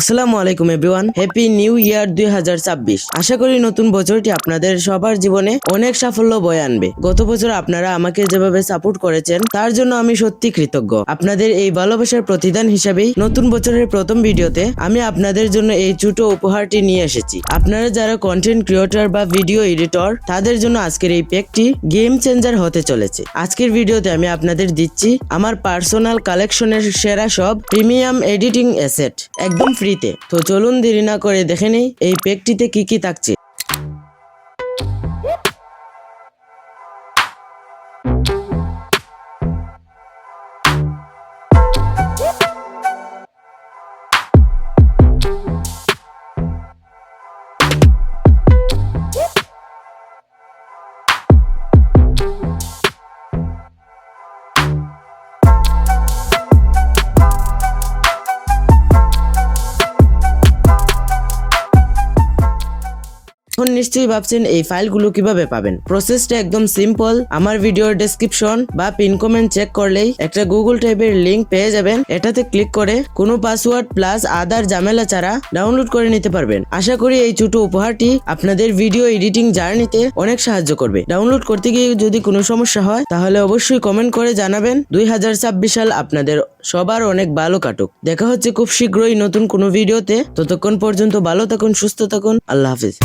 আসসালামু আলাইকুম everyone happy new year দুই আশা করি নতুন বছরটি আপনাদের সবার জীবনে অনেক সাফল্য বয়ে আনবে। গত বছর আপনারা আমাকে যেভাবে সাপোর্ট করেছেন, তার জন্য আমি সত্যি কৃতজ্ঞ। আপনাদের এই ভালোবাসার প্রতিদান হিসাবেই নতুন বছরের প্রথম ভিডিওতে আমি আপনাদের জন্য এই ছোট উপহারটি নিয়ে এসেছি। আপনারা যারা কন্টেন্ট ক্রিয়েটর বা ভিডিও এডিটর তাদের জন্য আজকের এই প্যাকটি গেম চেঞ্জার হতে চলেছে। আজকের ভিডিওতে আমি আপনাদের দিচ্ছি আমার পার্সোনাল কালেকশনের সেরা সব প্রিমিয়াম এডিটিং অ্যাসেট একদম ফ্রিতে। তো চলুন দেরি না করে দেখে নেই এই প্যাকটিতে কি কি থাকছে? এখন নিশ্চয়ই ভাবছেন, এই ফাইলগুলো কীভাবে পাবেন? প্রসেসটা একদম সিম্পল আমার ভিডিওর ডেসক্রিপশন বা পিন কমেন্ট চেক করলেই একটা গুগল টাইপের লিঙ্ক পেয়ে যাবেন। এটাতে ক্লিক করে কোনো পাসওয়ার্ড প্লাস আদার ঝামেলা ছাড়া ডাউনলোড করে নিতে পারবেন। আশা করি এই ছোট উপহারটি আপনাদের ভিডিও এডিটিং জার্নিতে অনেক সাহায্য করবে। ডাউনলোড করতে গিয়ে যদি কোনো সমস্যা হয়, তাহলে অবশ্যই কমেন্ট করে জানাবেন। দুই হাজার ছাব্বিশ সাল আপনাদের সবার অনেক ভালো কাটুক। দেখা হচ্ছে খুব শীঘ্রই নতুন কোনো ভিডিওতে ততক্ষণ পর্যন্ত ভালো থাকুন, সুস্থ থাকুন। আল্লাহ হাফিজ।